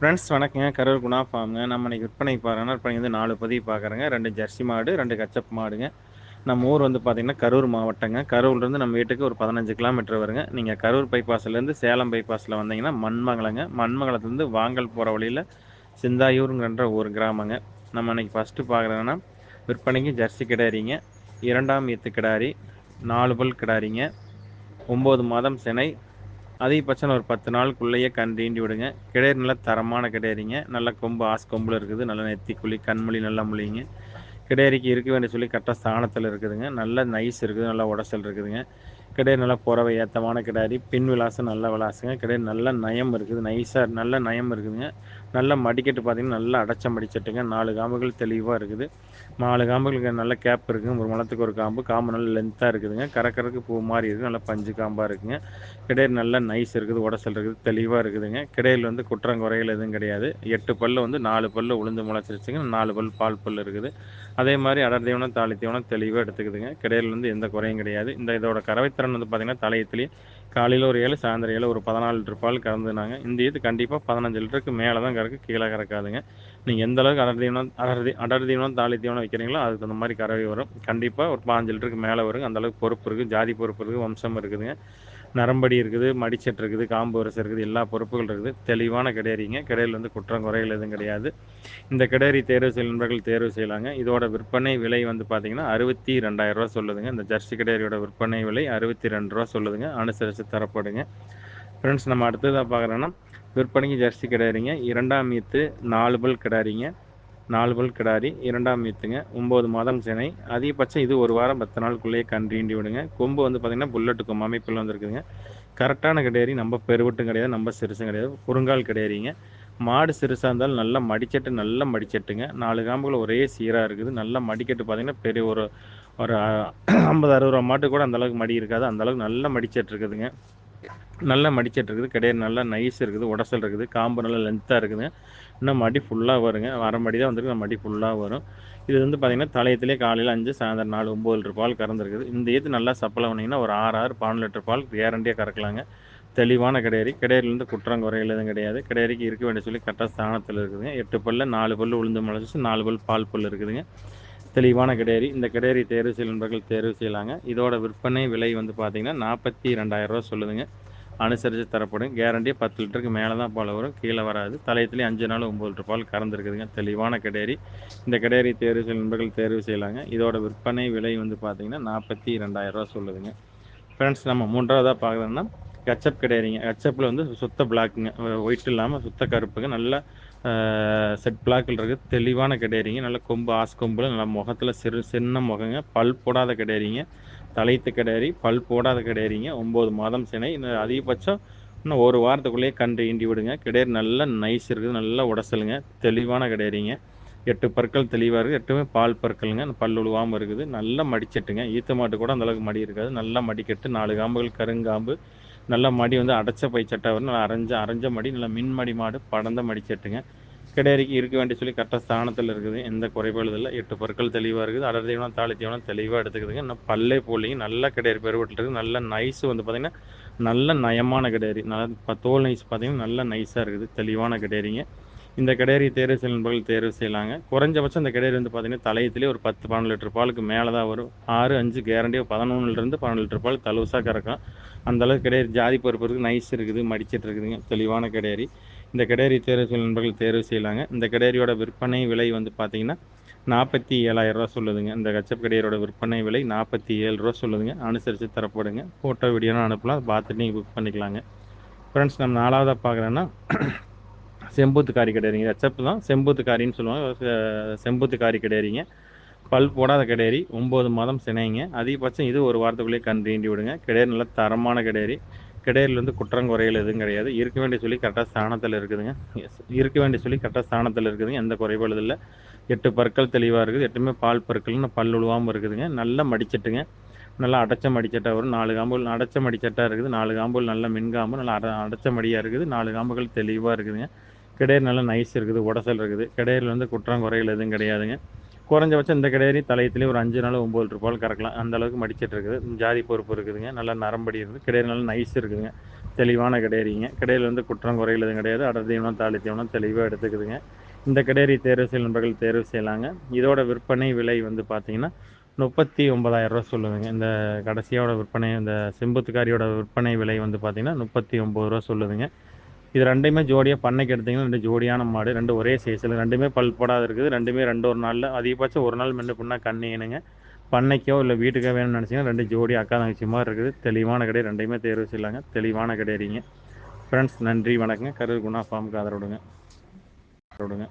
Friends வணக்கங்க. கரூர் குணா ஃபார்முங்க நம்ம இன்றைக்கி விற்பனை பாருங்கன்னா இப்போ வந்து நாலு பதிவு பார்க்குறேங்க ரெண்டு ஜெர்சி மாடு ரெண்டு கச்சப் மாடுங்க. நம்ம ஊர் வந்து பார்த்திங்கன்னா கரூர் மாவட்டங்க. கரூர்லேருந்து நம்ம வீட்டுக்கு ஒரு பதினஞ்சு கிலோமீட்டர் வருங்க. நீங்கள் கரூர் பைபாஸ்லேருந்து சேலம் பைபாஸில் வந்தீங்கன்னா மண்மங்கலங்க. மண்மங்கலத்துலேருந்து வாங்கல் போகிற வழியில் சிந்தாயூருங்கிற ஒரு கிராமங்க. நம்ம இன்னைக்கு ஃபஸ்ட்டு பார்க்குறோன்னா விற்பனைக்கு ஜெர்சி கிடாரிங்க. இரண்டாம் எத்து கிடாரி நாலு பல் கிடாரிங்க. ஒம்பது மாதம் சினை அதிகபட்சம் ஒரு பத்து நாளுக்குள்ளேயே கண் தீண்டி விடுங்க. கிடையாது நல்லா தரமான கிடையாதுங்க நல்ல கொம்பு ஆஸ் கொம்பில் இருக்குது. நல்ல நெத்தி குழி கண்மொழி நல்லா முழிங்க. கிடையாரிக்கு இருக்க வேண்டிய சொல்லி கரெக்டாக ஸ்தானத்தில் இருக்குதுங்க. நல்ல நைஸ் இருக்குது. நல்லா உடசல் இருக்குதுங்க. கிடையாது நல்லா புறவை ஏற்றமான கிடாரி பின் விலாசம் நல்ல விளாசுங்க கிடையாது நல்ல நயம் இருக்குது. நைஸாக நல்ல நயம் இருக்குதுங்க. நல்ல மடிக்கட்டு பார்த்தீங்கன்னா நல்லா அடைச்ச மடிச்சட்டுங்க நாலு காம்புகள் தெளிவாக இருக்குது. நாலு காம்புகளுக்கு நல்ல கேப் இருக்குங்க. ஒரு மலத்துக்கு ஒரு காம்பு. காம்பு நல்ல லென்த்தாக இருக்குதுங்க. கரக்கரக்கு பூ மாதிரி இருக்குது நல்லா பஞ்சு காம்பாக இருக்குங்க. கிடையாது நல்ல நைஸ் இருக்குது. உடசல் இருக்குது. தெளிவாக இருக்குதுங்க. கிடையில் வந்து குற்றங்குறைகள் எதுவும் கிடையாது. எட்டு பல்லு வந்து நாலு பல்லு உளுந்து முளைச்சிருச்சுங்க. நாலு பல் பால் பல் இருக்குது. அதே மாதிரி அடர் தீவனம் தாலி தீவனம் தெளிவாக எடுத்துக்குதுங்க. கிடையில் வந்து எந்த குறையும் கிடையாது. இந்த இதோட கறவைத்திறன் வந்து பார்த்திங்கன்னா தலையத்துலேயே காலையில் ஒரு ஏழு சாயந்தரம் ஏழு ஒரு பதினாலு லிட்டர் பால் கறந்துனாங்க. இந்த இது கண்டிப்பாக பதினஞ்சு லிட்டருக்கு மேலே தான் கறக்கு கீழே கறக்காதுங்க. நீங்கள் எந்த அளவுக்கு அடர் தீவனம் அடர் தீ அடர் தீவனம் தாலி தீவனம் வைக்கிறீங்களோ அதுக்கு தகுந்த மாதிரி கறவை வரும். கண்டிப்பாக ஒரு பாஞ்சு லிட்டருக்கு மேலே வரும். அந்தளவுக்கு பொறுப்பு இருக்குது ஜாதி பொறுப்பு இருக்குது வம்சம் இருக்குதுங்க. நரம்படி இருக்குது மடிச்சட்டு இருக்குது காம்பு வரிசை இருக்குது எல்லா பொறுப்புகள் இருக்குது. தெளிவான கிடையாறிங்க. கிடையில் வந்து குற்றம் குறைகள் எதுவும் கிடையாது. இந்த கிடையாரி தேர்வு செய்ய நண்பர்கள் தேர்வு செய்யலாங்க. இதோட விற்பனை விலை வந்து பார்த்தீங்கன்னா அறுபத்தி ரெண்டாயிரரூவா சொல்லுதுங்க. இந்த ஜெர்சி கிடையாரியோட விற்பனை விலை அறுபத்தி ரெண்டு ரூபா சொல்லுதுங்க. அனுசரித்து தரப்படுங்க. ஃப்ரெண்ட்ஸ் நம்ம அடுத்ததாக பார்க்குறோன்னா விற்பனைக்கு ஜெர்சி கிடையாதுங்க இரண்டாம் மீத்து நாலு பல் கிடாரிங்க நாலு பல் கிடாரி இரண்டாம் மீத்துங்க ஒம்பது மாதம் சினை. அதிகபட்சம் இது ஒரு வாரம் பத்து நாளுக்குள்ளேயே கன்றீண்டி விடுங்க. கொம்பு வந்து பார்த்திங்கன்னா புல்லட்டு கொம்பு அமைப்பில் வந்துருக்குதுங்க. கரெக்டான கிடையாது நம்ம பெருவட்டும் கிடையாது நம்ம சிறுசும் கிடையாது குறுங்கால் கிடையாதுங்க மாடு சிறுசாக இருந்தாலும் நல்லா மடிச்சட்டு நல்லா மடிச்சட்டுங்க. நாலு காம்புகள் ஒரே சீராக இருக்குது. நல்லா மடிக்கட்டு பார்த்திங்கன்னா பெரிய ஒரு ஒரு ஐம்பது அறுபது ரூபா மாட்டு கூட அந்தளவுக்கு மடி இருக்காது. அந்தளவுக்கு நல்லா மடிச்சட்டு இருக்குதுங்க. நல்லா மடிச்சிட்டு இருக்குது. கிடையாது நல்லா நைஸ் இருக்குது. உடசல் இருக்குது. காம்பு நல்லா லென்த்தாக இருக்குதுங்க இன்னும் மடி ஃபுல்லாக வருங்க. வர மடி தான் வந்துருக்கு. மடி ஃபுல்லாக வரும். இது வந்து பார்த்திங்கன்னா தலையத்திலே காலையில் அஞ்சு சாயந்தரம் நாலு ஒம்பது லிட்டர் பால் கறந்துருக்குது. இந்த ஏற்று நல்லா சப்பளம் பண்ணிங்கன்னா ஒரு ஆறு ஆறு பன்னெண்டு லிட்டர் பால் கேரண்டியாக கறக்கலாங்க. தெளிவான கிடையாது. கிடையிலேருந்து குற்றம் குறைகள் எதுவும் கிடையாது. கிடையாதுக்கு இருக்க வேண்டிய சொல்லி கரெக்டாக ஸ்தானத்தில் இருக்குதுங்க. எட்டு பல்ல நாலு பல் உளுந்து முளைச்சி நாலு பல் பால் பல் இருக்குதுங்க. தெளிவான கிடையாது இந்த கிடேரி தேர்வு செய்ய நண்பர்கள் தேர்வு செய்யலாங்க. இதோட விற்பனை விலை வந்து பார்த்திங்கன்னா நாற்பத்தி ரெண்டாயிரரூவா சொல்லுதுங்க. அனுசரித்து தரப்படும். கேரண்டி பத்து லிட்டருக்கு மேலே தான் பால் வரும். கீழே வராது. தலையத்துலேயும் அஞ்சு நாள் ஒம்பது லிட்டர் பால் கறந்துருக்குதுங்க. தெளிவான கிடேரி இந்த கிடையாது தேர்வு செய்ய நண்பர்கள் தேர்வு செய்யலாங்க. இதோட விற்பனை விலை வந்து பார்த்திங்கன்னா நாற்பத்தி ரெண்டாயிரரூவா சொல்லுதுங்க. ஃப்ரெண்ட்ஸ் நம்ம மூன்றாவதாக பார்க்குறோன்னா கச்சப் கிடையாதுங்க கச்சப்பில் வந்து சுத்த பிளாக்குங்க ஒயிட் இல்லாமல் சுத்த கருப்புங்க. நல்ல செட் பிளாக்கில் இருக்குது தெளிவான கிடையாதுங்க நல்ல கொம்பு ஆஸ் கொம்பில் நல்லா முகத்தில் சிறு சின்ன முகங்க. பல் போடாத கிடையாதுங்க தலைத்து கிடையாரி பல் போடாத கிடையாரிங்க ஒம்பது மாதம் சினை. இன்னும் அதிகபட்சம் இன்னும் ஒரு வாரத்துக்குள்ளேயே கண்டு ஈண்டி விடுங்க. கிடையாது நல்லா நைஸ் இருக்குது. நல்லா உடசலுங்க. தெளிவான கிடையாதுங்க எட்டு பற்கள் தெளிவாக இருக்குது எட்டுமே பால் பற்களுங்க. பல் உழுவாமல் இருக்குது. நல்லா மடிச்சட்டுங்க. ஈத்த மாட்டு கூட அந்தளவுக்கு மடி இருக்காது. நல்லா மடிக்கட்டு. நாலு காம்புகள் கருங்காம்பு. நல்லா மடி வந்து அடைச்ச பைச்சட்டை வரும் நல்லா அரைஞ்ச அரைஞ்ச மடி நல்லா மின்மடி மாடு படந்த மடிச்சட்டுங்க கிடையாறிக்கு இருக்க வேண்டிய சொல்லி கரெக்டாக ஸ்தானத்தில் இருக்குது. எந்த குறைபாடு இல்லை. எட்டு பொருட்கள் தெளிவாக இருக்குது. அடர் தீவனம் தாளி தீவனம் தெளிவாக எடுத்துக்குதுங்க. இன்னும் பல்லே போலிங்க நல்லா கிடையாறு பெருவட்டில் இருக்குது நல்ல நைஸ் வந்து பார்த்திங்கன்னா நல்ல நயமான கிடையாது நல்லா இப்போ தோல் நைஸ் பார்த்திங்கன்னா நல்ல நைஸாக இருக்குது. தெளிவான கிடையாறிங்க. இந்த கிடையாது தேர்வு செய்ய நண்பர்கள் தேர்வு செய்யலாங்க. குறைஞ்சபட்சம் இந்த கிடையாது வந்து பார்த்திங்கன்னா தலையத்திலே ஒரு பத்து பன்னெண்டு லிட்டர் பாலுக்கு மேலே தான் வரும். ஆறு அஞ்சு கேரண்டியாக பதினொன்றுலேருந்து பன்னெண்டு லிட்டர் பால் தலுசாக கறக்கும். அந்தளவுக்கு கிடையாது ஜாதி பருப்பு இருக்குது நைஸ் இருக்குது மடிச்சிட்டு இருக்குதுங்க தெளிவான கிடேரி இந்த கிடையாது தேர்வு செய்ய நண்பர்கள் தேர்வு செய்யலாங்க. இந்த கிடையாரியோட விற்பனை விலை வந்து பார்த்தீங்கன்னா நாற்பத்தி ஏழாயிரரூவா சொல்லுதுங்க. இந்த கச்சப் கடையரோட விற்பனை விலை நாற்பத்தி ஏழு ரூபா சொல்லுதுங்க. அனுசரித்து தரப்படுங்க. ஃபோட்டோ வீடியோலாம் அனுப்பலாம். பார்த்துட்டு நீங்கள் புக் பண்ணிக்கலாங்க. ஃப்ரெண்ட்ஸ் நம்ம நாலாவதாக பார்க்குறேன்னா செம்பூத்து காரி கிடையாதுங்க கச்சப்பு தான் செம்பூத்து காரின்னு சொல்லுவாங்க. செம்பூத்து காரி கிடையாதுங்க. பல் போடாத கிடையாரி ஒம்பது மாதம் சினைங்க. அதிகபட்சம் இது ஒரு வாரத்துக்குள்ளேயே கண் தீண்டி விடுங்க. கிடையாது நல்ல தரமான கிடையாரி கிடையிலேருந்து குற்றங்குறைகள் எதுவும் கிடையாது. இருக்க வேண்டிய சொல்லி கரெக்டாக ஸ்தானத்தில் இருக்குதுங்க. இருக்க வேண்டிய சொல்லி கரெக்டாக ஸ்தானத்தில் இருக்குதுங்க. எந்த குறைபாடு இல்லை. எட்டு பற்கள் தெளிவாக இருக்குது. எட்டுமே பால் பற்கள்னு பல் உழுவாமல் இருக்குதுங்க. நல்லா மடிச்சிட்டுங்க. நல்லா அடைச்ச மடிச்சட்டாக வரும். நாலு காம்புகள் அடைச்ச மடிச்சட்டாக இருக்குது. நாலு காம்புகள் நல்ல மின்காம்பு நல்லா அட அடைச்ச மடியாக இருக்குது. நாலு காம்புகள் தெளிவாக இருக்குதுங்க. கிடையர் நல்லா நைஸ் இருக்குது உடசல் இருக்குது. கிடையில் வந்து குற்றங்குறைகள் எதுவும் கிடையாதுங்க. குறைஞ்சபட்சம் இந்த கிடையரி தலையத்துலேயே ஒரு அஞ்சு நாள் ஒம்பது லிட்டர் பால் கறக்கலாம். அந்த அளவுக்கு மடிச்சிட்டு இருக்குது. ஜாதி பொறுப்பு இருக்குதுங்க. நல்லா நரம்படி இருக்குது. கிடையர் நல்லா நைஸ் இருக்குதுங்க. தெளிவான கிடையறிங்க கிடையில் வந்து குற்றம் குறைகள் எதுவும் கிடையாது. அடர் தீவனம் தாலி தீவனம் தெளிவாக எடுத்துக்குதுங்க. இந்த கிடேரி தேர்வு செய்யும் நண்பர்கள் தேர்வு செய்யலாங்க. இதோட விற்பனை விலை வந்து பார்த்தீங்கன்னா முப்பத்தி ஒம்பதாயிரரூவா சொல்லுதுங்க. இந்த கடைசியோட விற்பனை இந்த செம்புத்துக்காரியோட விற்பனை விலை வந்து பார்த்தீங்கன்னா முப்பத்தி ஒம்பது ரூபா சொல்லுதுங்க. இது ரெண்டுமே ஜோடியாக பண்ணைக்கு எடுத்தீங்கன்னா ரெண்டு ஜோடியான மாடு ரெண்டு ஒரே சைஸில் ரெண்டுமே பல் போடாத இருக்குது. ரெண்டுமே ரெண்டு ஒரு நாளில். அதிகபட்சம் ஒரு நாள் முன்ன பண்ணால் கண்ணினுங்க பண்ணைக்கோ இல்லை வீட்டுக்கோ வேணும்னு நினச்சிங்கன்னா ரெண்டு ஜோடி அக்கா தங்கச்சி மாதிரி இருக்குது. தெளிவான கடை ரெண்டையுமே தேர்வு செய்யலாங்க. தெளிவான கிடையாதுங்க ஃப்ரெண்ட்ஸ் நன்றி வணக்கங்க. கரூர் குணா ஃபார்முக்கு ஆதரவுடுங்க. ஆதரவுடுங்க.